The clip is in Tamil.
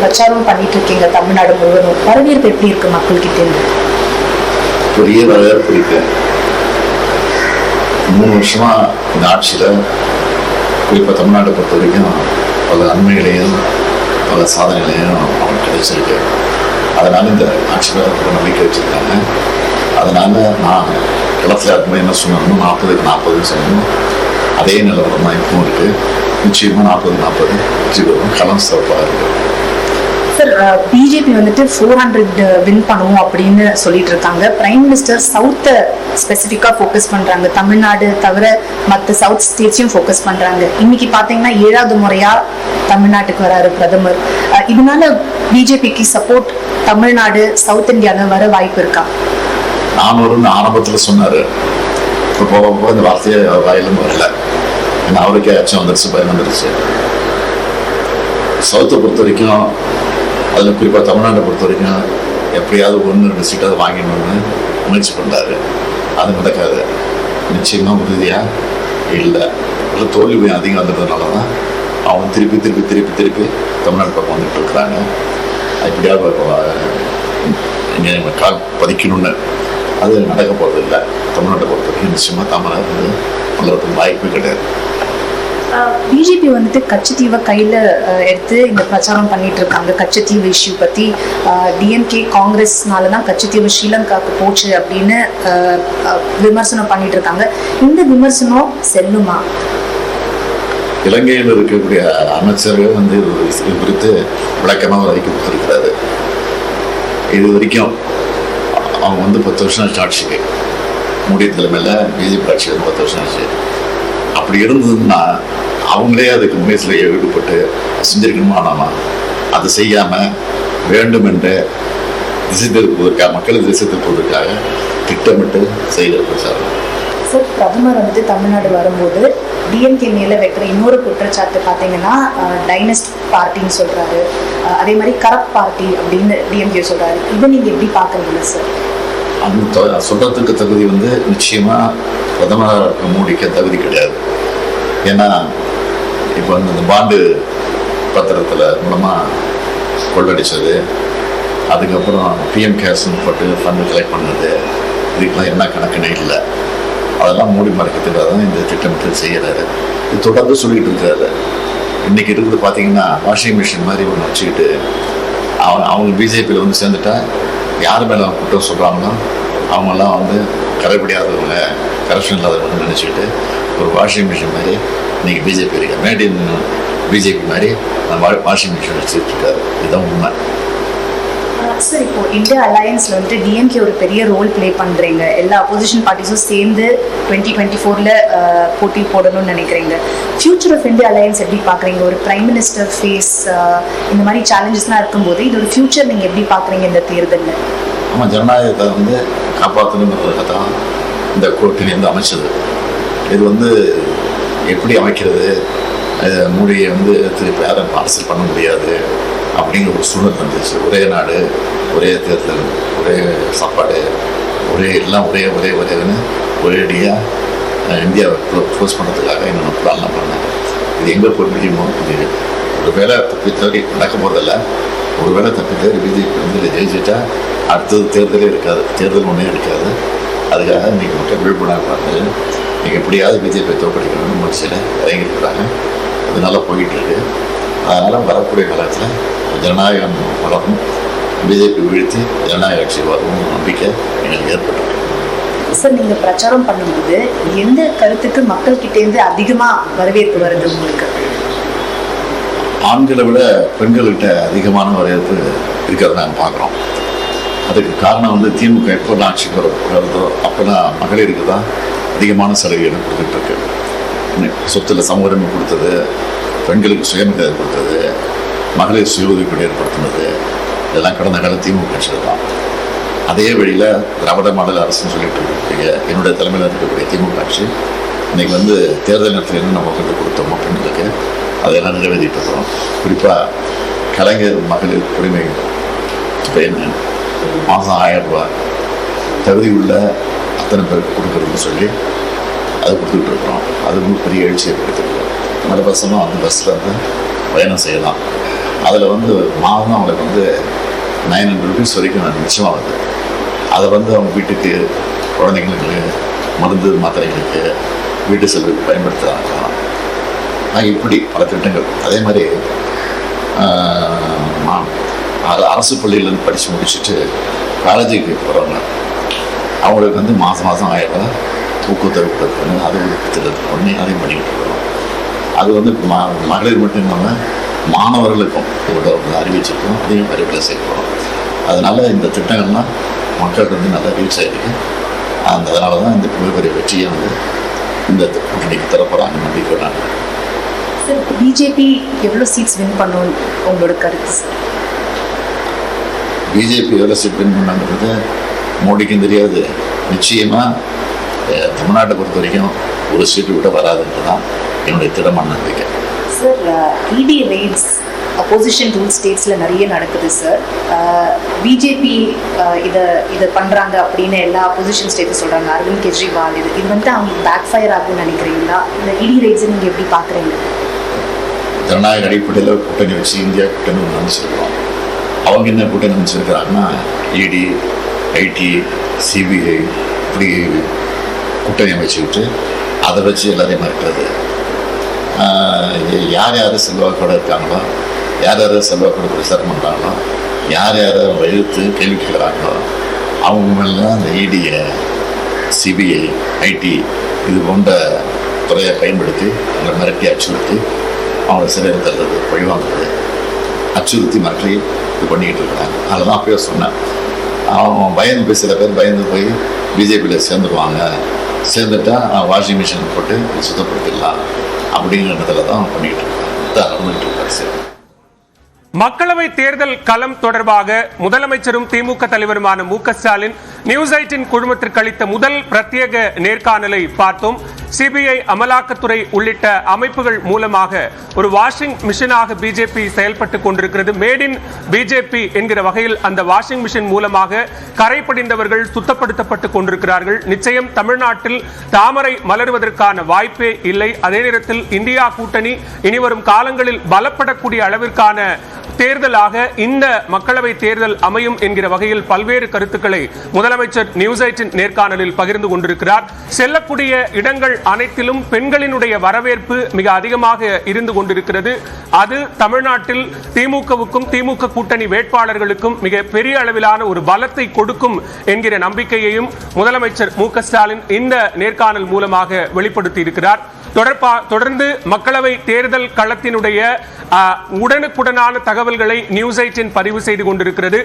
பிரச்சாரம் பண்ணிட்டு இருக்கீங்க தமிழ்நாடு முழுவதும். வரவேற்பு எப்படி இருக்கு மக்கள் கிட்ட பெரிய வரவேற்பு இருக்கு மூணு வருஷமா இந்த ஆட்சியில் குறிப்பாக தமிழ்நாட்டை பொறுத்த வரைக்கும் பல நன்மைகளையும் பல சாதனைகளையும் அவங்களுக்கு கிடைச்சிருக்கு. அதனால இந்த ஆட்சியில் ஒரு நம்பிக்கை வச்சிருக்காங்க. அதனால நான் களத்தில் இருக்கும்போது என்ன சொன்னாலும் நாற்பதுக்கு நாற்பதுன்னு சொன்னோம் அதே நிலவரம் தான் இப்பவும் இருக்கு. நிச்சயமாக நாற்பது நாற்பது வெற்றி பெறும் களம் சிறப்பாக இருக்குது சார் பிஜேபி வந்துட்டு ஃபோர் ஹண்ட்ரட் வின் பண்ணுவோம் அப்படின்னு சொல்லிட்டு இருக்காங்க. பிரைம் மினிஸ்டர் சவுத்தை ஸ்பெசிஃபிக்காக ஃபோக்கஸ் பண்ணுறாங்க தமிழ்நாடு தவிர மற்ற சவுத் ஸ்டேட்ஸையும் ஃபோக்கஸ் பண்ணுறாங்க இன்னைக்கு பார்த்தீங்கன்னா ஏழாவது முறையாக தமிழ்நாட்டுக்கு வராரு பிரதமர். இதனால பிஜேபிக்கு சப்போர்ட் தமிழ்நாடு சவுத் இந்தியாவில் வர வாய்ப்பு இருக்கா? நானூறுன்னு ஆரம்பத்தில் சொன்னார். இப்போ போக போக இந்த வார்த்தையே வாயிலும் வரல. ஏன்னா அவருக்கே அச்சம் வந்துருச்சு பயம் வந்துருச்சு. சவுத்தை பொறுத்த வரைக்கும் அதில் குறிப்பாக தமிழ்நாட்டை பொறுத்த வரைக்கும் எப்படியாவது ஒன்று ரெண்டு சீட்டாவது வாங்கிடணும்னு முயற்சி பண்ணுறாரு அது நடக்காது. நிச்சயமாக உறுதியாக இல்லை. இல்லை தோல்வி அதிகம் வந்ததுனால தான் அவங்க திருப்பி திருப்பி திருப்பி திருப்பி தமிழ்நாடு பக்கம் வந்துட்டு இருக்கிறாங்க. எப்படியாவது கால் பதிக்கணும்னு அது நடக்க போகிறது இல்லை தமிழ்நாட்டை பொறுத்த வரைக்கும் நிச்சயமாக தமிழ்நாடு வந்து வளர்றதுக்கு வாய்ப்பு கிடையாது. பிஜேபி வந்துட்டு கச்சத்தீவை கையில் எடுத்து இந்த பிரச்சாரம் பண்ணிட்டு இருக்காங்க. கச்சத்தீவு இஷ்யூ பற்றி டிஎம்கே காங்கிரஸ்னால தான் கச்சத்தீவு ஸ்ரீலங்காவுக்கு போச்சு அப்படின்னு விமர்சனம் பண்ணிட்டு இருக்காங்க. இந்த விமர்சனம் செல்லுமா? இலங்கையில் இருக்கக்கூடிய அமைச்சர்கள் வந்து இது குறித்து விளக்கமாக ஒரு அறிக்கை கொடுத்துருக்கிறாரு இது வரைக்கும் அவங்க வந்து பத்து வருஷம் ஆச்சு ஆட்சிக்கு. மோடி தலைமையில் பிஜேபி ஆட்சி வந்து பத்து வருஷம் ஆச்சு. அப்படி இருந்ததுன்னா அவங்களே அதுக்கு முயற்சியில் ஈடுபட்டு செஞ்சிருக்கணுமா நாம? அதை செய்யாமல் வேண்டும் என்று திசை திருப்புவதற்காக மக்களை திசை திருப்புவதற்காக திட்டமிட்டு செய்கிற பிரச்சாரம் சார் பிரதமர் வந்துட்டு தமிழ்நாடு வரும்போது டிஎம்கே மேல வைக்கிற இன்னொரு குற்றச்சாட்டு பார்த்தீங்கன்னா டைனஸ்ட் பார்ட்டின்னு சொல்றாரு. அதே மாதிரி கரப்ட் பார்ட்டி அப்படின்னு டிஎம்கே சொல்றாரு. இதை நீங்க எப்படி பாக்குறீங்க சார்? அந்த சொல்றதுக்கு தகுதி வந்து நிச்சயமா பிரதமர் மோடிக்கு தகுதி கிடையாது. ஏன்னா இப்போ வந்து இந்த பாண்டு பத்திரத்தில் மூலமா கொள்ளடிச்சது. அதுக்கப்புறம் பிஎம் கேர்ஸ்னு போட்டு ஃபண்டு கலெக்ட் பண்ணது. இதுக்கெல்லாம் என்ன கணக்குனே இல்லை. அதெல்லாம் மூடி மறைக்கிறதுக்காக தான் இந்த திட்டமிட்டு செய்யறாரு. இது தொடர்ந்து சொல்லிட்டு இருக்காரு. இன்னைக்கு இருக்கிறது பார்த்தீங்கன்னா வாஷிங் மிஷின் மாதிரி ஒன்று வச்சுக்கிட்டு அவன் அவங்க பிஜேபியில் வந்து சேர்ந்துட்டா யார் மேலே குற்றம் சொல்கிறாங்களோ அவங்கெல்லாம் வந்து கரைப்படியாதவங்க கரப்ஷன் இல்லாதவங்க நினச்சிக்கிட்டு ஒரு வாஷிங் மிஷின் மாதிரி இன்றைக்கி பிஜேபி இருக்கு மேட் இன் பிஜேபி மாதிரி வாஷிங் மிஷின் வச்சுட்டு இருக்காரு. இதுதான் உண்மை. சார் இப்போ இந்தியா அலையன்ஸ்ல வந்துட்டு டிஎம்கே ஒரு பெரிய ரோல் ப்ளே பண்றீங்க. எல்லா அப்போசிஷன் பார்ட்டிஸும் சேர்ந்து டுவெண்ட்டி டுவெண்ட்டி ஃபோர்ல போட்டி போடணும்னு நினைக்கிறீங்க. ஃபியூச்சர் ஆஃப் இந்தியா அலையன்ஸ் எப்படி பாக்குறீங்க ஒரு பிரைம் மினிஸ்டர் ஃபேஸ் இந்த மாதிரி சேலஞ்சஸ்லாம் இருக்கும்போது இதோட ஃபியூச்சர் நீங்க எப்படி பாக்குறீங்க இந்த தேர்தலில்? நம்ம ஜனநாயகத்தை வந்து காப்பாற்றணுங்கிறதுக்கு தான் இந்த கூட்டணி வந்து அமைச்சது. இது வந்து எப்படி அமைக்கிறது? அஹ் வந்து திருப்பி யாரும் அரசியல் பண்ண முடியாது. அப்படிங்கிற ஒரு சூழல் வந்துச்சு ஒரே நாடு ஒரே தேர்தல் ஒரே சாப்பாடு ஒரே எல்லாம் ஒரே ஒரே ஒரேன்னு ஒரேடியாக இந்தியாவை க்ளோஸ் பண்ணுறதுக்காக என்னென்ன பிளான்லாம் பண்ணேன் இது எங்கே போய் முடியுமோ இது ஒரு வேலை தப்பி தவறி நடக்க போதில்ல ஒரு வேளை தப்பி தவறி பிஜேபி வந்து ஜெயிச்சுட்டா ஜெயிச்சிட்டா அடுத்தது தேர்தலே இருக்காது. தேர்தல் ஒன்றே இருக்காது அதுக்காக இன்னைக்கு மட்டும் விழிப்புணர்வு பார்த்து நீங்கள் எப்படியாவது பிஜேபி தோற்கடிக்கணும்னு முயற்சியில் இறங்கியிருக்கிறாங்க. அது நல்லா போயிட்டு அதனால் வரக்கூடிய காலத்தில் ஜனநாயகம் வளரும் பிஜேபி வீழ்த்தி ஜனநாயக ஆட்சி வரும் நம்பிக்கை எங்களுக்கு ஏற்பட்டிருக்கு. சார் நீங்க பிரச்சாரம் பண்ணும்போது எந்த கருத்துக்கு மக்கள் கிட்ட இருந்து அதிகமா வரவேற்பு வருது உங்களுக்கு? ஆண்களை விட பெண்கள்கிட்ட அதிகமான வரவேற்பு இருக்கிறத நாங்கள் பார்க்குறோம். அதுக்கு காரணம் வந்து திமுக எப்போ ஆட்சிக்கு வர வருதோ அப்போ தான் மகளிருக்கு தான் அதிகமான சலுகைகள் கொடுத்துட்டு இருக்கு. இன்னும் சொத்துல சமூகமே கொடுத்தது பெண்களுக்கு சுயமரியாதை கொடுத்தது மகளிர் சுய உதவிக்குழு ஏற்படுத்தினது இதெல்லாம் கடந்த கால திமுக ஆட்சியில் தான். அதே வழியில் திராவிட மாடல் அரசுன்னு சொல்லிட்டு இருக்கக்கூடிய என்னுடைய தலைமையில் இருக்கக்கூடிய திமுக ஆட்சி இன்னைக்கு வந்து தேர்தல் நேரத்தில் என்ன நம்ம கொண்டு கொடுத்தோமோ பெண்களுக்கு அதையெல்லாம் நிறைவேற்றிட்டு இருக்கிறோம். குறிப்பாக கலைஞர் மகளிர் உரிமை என்ன மாதம் ஆயிரம் ரூபாய். தகுதி உள்ள அத்தனை பேருக்கு கொடுக்குறதுன்னு சொல்லி அது கொடுத்துட்ருக்குறோம் அது வந்து பெரிய எழுச்சி மற்ற இலவசமாக அந்த பஸ்ஸில் வந்து பயணம் செய்யலாம். அதில் வந்து மாதம் அவங்களுக்கு வந்து நைன் ஹண்ட்ரட் ருபீஸ் வரைக்கும் மிச்சமாகுது அதை வந்து அவங்க வீட்டுக்கு குழந்தைங்களுக்கு மருந்து மாத்திரைகளுக்கு வீட்டு செலவுக்கு பயன்படுத்துகிறாங்க நான் இப்படி பல திட்டங்கள். அதே மாதிரி மா- அரசு பள்ளியிலேருந்து படித்து முடிச்சுட்டு காலேஜுக்கு போகிறவங்க அவங்களுக்கு வந்து மாதம் மாதம் ஆயிரம் ரூபாய் ஊக்கத்தொகை கொடுக்கணும் அது திட்டத்தை பண்ணி அதையும் பண்ணிக்கிட்டு இருக்கிறோம் அது வந்து ம மகளிர் மட்டும் இல்லாமல் மாணவர்களுக்கும் இதோட அறிவிச்சிருக்கோம். அதையும் விரைவில் செய்கிறோம் அதனால் இந்த திட்டங்கள்லாம் மக்களுக்கு வந்து நல்லா ரீச் ஆகிருக்கு அந்த அதனால தான் இந்த மிகப்பெரிய வெற்றியை வந்து இந்த கூட்டணிக்கு தரப்போகிறாங்க நம்பிக்கை சார் பிஜேபி எவ்வளோ சீட்ஸ் வின் பண்ணும் உங்களோட கருத்து சார் பிஜேபி எவ்வளோ சீட் வின் பண்ணாங்கிறது மோடிக்கும் தெரியாது. நிச்சயமாக தமிழ்நாட்டை பொறுத்த வரைக்கும் ஒரு சீட்டு விட வராதுன்றது தான் என்னுடைய திடமான நம்பிக்கை. சார் இடி ரெய்ட்ஸ் அப்போசிஷன் ரூல் ஸ்டேட்ஸில் நிறைய நடக்குது சார் பிஜேபி இதை இதை பண்ணுறாங்க அப்படின்னு எல்லா அப்போசிஷன் ஸ்டேட்ஸும் சொல்கிறாங்க அரவிந்த் கெஜ்ரிவால் இது இது வந்து அவங்களுக்கு பேக் ஃபயர் ஆகும்னு நினைக்கிறீங்களா? இந்த இடி ரெய்ட்ஸை நீங்கள் எப்படி பார்க்குறீங்க ஜனநாயக அடிப்படையில் கூட்டணி வச்சு இந்தியா கூட்டணி ஒன்று அமைச்சிருக்கிறோம் அவங்க என்ன கூட்டணி அமைச்சிருக்கிறாங்கன்னா இடி ஐடி சிபிஐ இப்படி கூட்டணி அமைச்சுக்கிட்டு அதை வச்சு எல்லாரையும் மறுக்கிறது யார் யார் செல்வாக்கோட இருக்காங்களோ யார் யார் செல்வாக்கோட பிரச்சாரம் பண்ணுறாங்களோ யார் யாரை அவங்க கேள்வி கேட்குறாங்களோ அவங்க மேலாம் அந்த இடியை சிபிஐ ஐடி இது போன்ற துறையை பயன்படுத்தி அவங்களை மிரட்டி அச்சுறுத்தி அவங்களை சிறையில் தள்ளுறது பழிவாங்குறது அச்சுறுத்தி மிரட்டி இது பண்ணிக்கிட்டு இருக்கிறாங்க. அதெல்லாம் அப்பயே சொன்னேன். அவன் பயந்து போய் சில பேர் பயந்து போய் பிஜேபியில் சேர்ந்துருவாங்க. சேர்ந்துட்டா வாஷிங் மிஷின் போட்டு சுத்தப்படுத்திடலாம் அப்படிங்கிற இடத்துல தான் அவன் பண்ணிக்கிட்டு இருக்காங்க நடந்துட்டு நடந்துகிட்டு இருக்காரு சரி மக்களவை தேர்தல் களம் தொடர்பாக முதலமைச்சரும் திமுக தலைவருமான மு க ஸ்டாலின் நியூஸ் எயிட்டின் குழுமத்திற்கு அளித்த முதல் பிரத்யேக நேர்காணலை பார்த்தோம். சிபிஐ அமலாக்கத்துறை உள்ளிட்ட அமைப்புகள் மூலமாக ஒரு வாஷிங் மிஷினாக பிஜேபி செயல்பட்டு கொண்டிருக்கிறது. மேட் இன் பிஜேபி என்கிற வகையில் அந்த வாஷிங் மிஷின் மூலமாக கரைப்படிந்தவர்கள் சுத்தப்படுத்தப்பட்டு கொண்டிருக்கிறார்கள். நிச்சயம் தமிழ்நாட்டில் தாமரை மலருவதற்கான வாய்ப்பே இல்லை. அதே நேரத்தில் இந்தியா கூட்டணி இனிவரும் காலங்களில் பலப்படக்கூடிய அளவிற்கான தேர்தலாக இந்த மக்களவை தேர்தல் அமையும் என்கிற வகையில் பல்வேறு கருத்துக்களை முதலமைச்சர் நியூஸ் எயிட்டின் நேர்காணலில் பகிர்ந்து கொண்டிருக்கிறார். செல்லக்கூடிய இடங்கள் அனைத்திலும் பெண்களினுடைய வரவேற்பு மிக அதிகமாக இருந்து கொண்டிருக்கிறது. அது தமிழ்நாட்டில் திமுகவுக்கும் திமுக கூட்டணி வேட்பாளர்களுக்கும் மிக பெரிய அளவிலான ஒரு பலத்தை கொடுக்கும் என்கிற நம்பிக்கையையும் முதலமைச்சர் மு ஸ்டாலின் இந்த நேர்காணல் மூலமாக வெளிப்படுத்தி இருக்கிறார் தொடர்பா தொடர்ந்து மக்களவை தேர்தல் களத்தினுடைய உடனுக்குடனான தகவல்களை நியூஸ் எயிட்டின் பதிவு செய்து கொண்டிருக்கிறது.